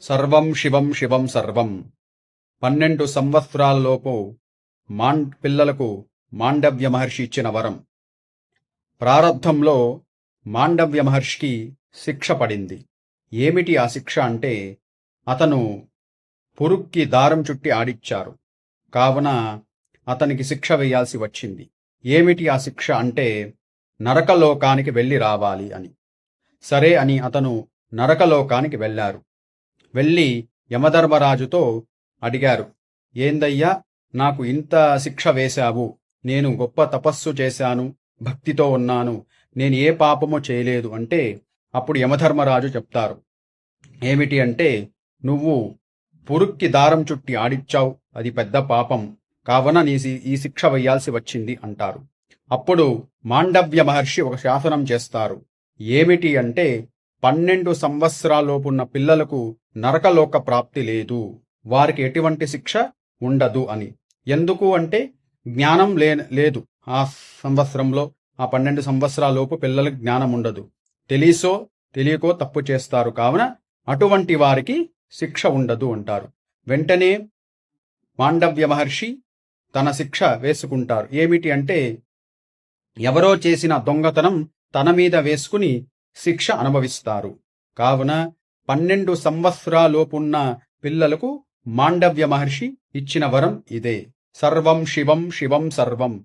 సర్వం శివం శివం సర్వం. పన్నెండు సంవత్సరాలలోపు మాండ్ పిల్లలకు మాండవ్య మహర్షి ఇచ్చిన వరం. ప్రారంభంలో మాండవ్య మహర్షికి శిక్ష పడింది. ఏమిటి ఆ శిక్ష అంటే అతను పురుక్కి దారం చుట్టి ఆడిచ్చారు. కావున అతనికి శిక్ష వేయాల్సి వచ్చింది. ఏమిటి ఆ శిక్ష అంటే నరకలోకానికి వెళ్ళి రావాలి అని. సరే అని అతను నరకలోకానికి వెళ్ళారు. వెళ్ళి యమధర్మరాజుతో అడిగారు ఏందయ్యా నాకు ఇంత శిక్ష వేశావు. నేను గొప్ప తపస్సు చేశాను భక్తితో ఉన్నాను. నేను ఏ పాపము చేయలేదు. అంటే అప్పుడు యమధర్మరాజు చెప్తారు ఏమిటి అంటే నువ్వు పురుక్కి దారం చుట్టి ఆడిచ్చావు. అది పెద్ద పాపం. కావున నీ ఈ శిక్ష వేయాల్సి వచ్చింది అంటారు. అప్పుడు మాండవ్య మహర్షి ఒక శాసనం చేస్తారు ఏమిటి అంటే పన్నెండు సంవత్సరాలలోపున్న పిల్లలకు నరకలోక ప్రాప్తి లేదు. వారికి ఎటువంటి శిక్ష ఉండదు అని. ఎందుకు అంటే జ్ఞానం లే లేదు. ఆ సంవత్సరంలో ఆ పన్నెండు సంవత్సరాలలోపు పిల్లలకు జ్ఞానం ఉండదు. తెలిసో తెలియకో తప్పు చేస్తారు కావున అటువంటి వారికి శిక్ష ఉండదు అంటారు. వెంటనే మాండవ్య మహర్షి తన శిక్ష వేసుకుంటారు. ఏమిటి అంటే ఎవరో చేసిన దొంగతనం తన మీద వేసుకుని శిక్ష అనుభవిస్తారు. కావున పన్నెండు సంవత్సరాలోపున్న పిల్లలకు మాండవ్య మహర్షి ఇచ్చిన వరం ఇదే. సర్వం శివం శివం సర్వం.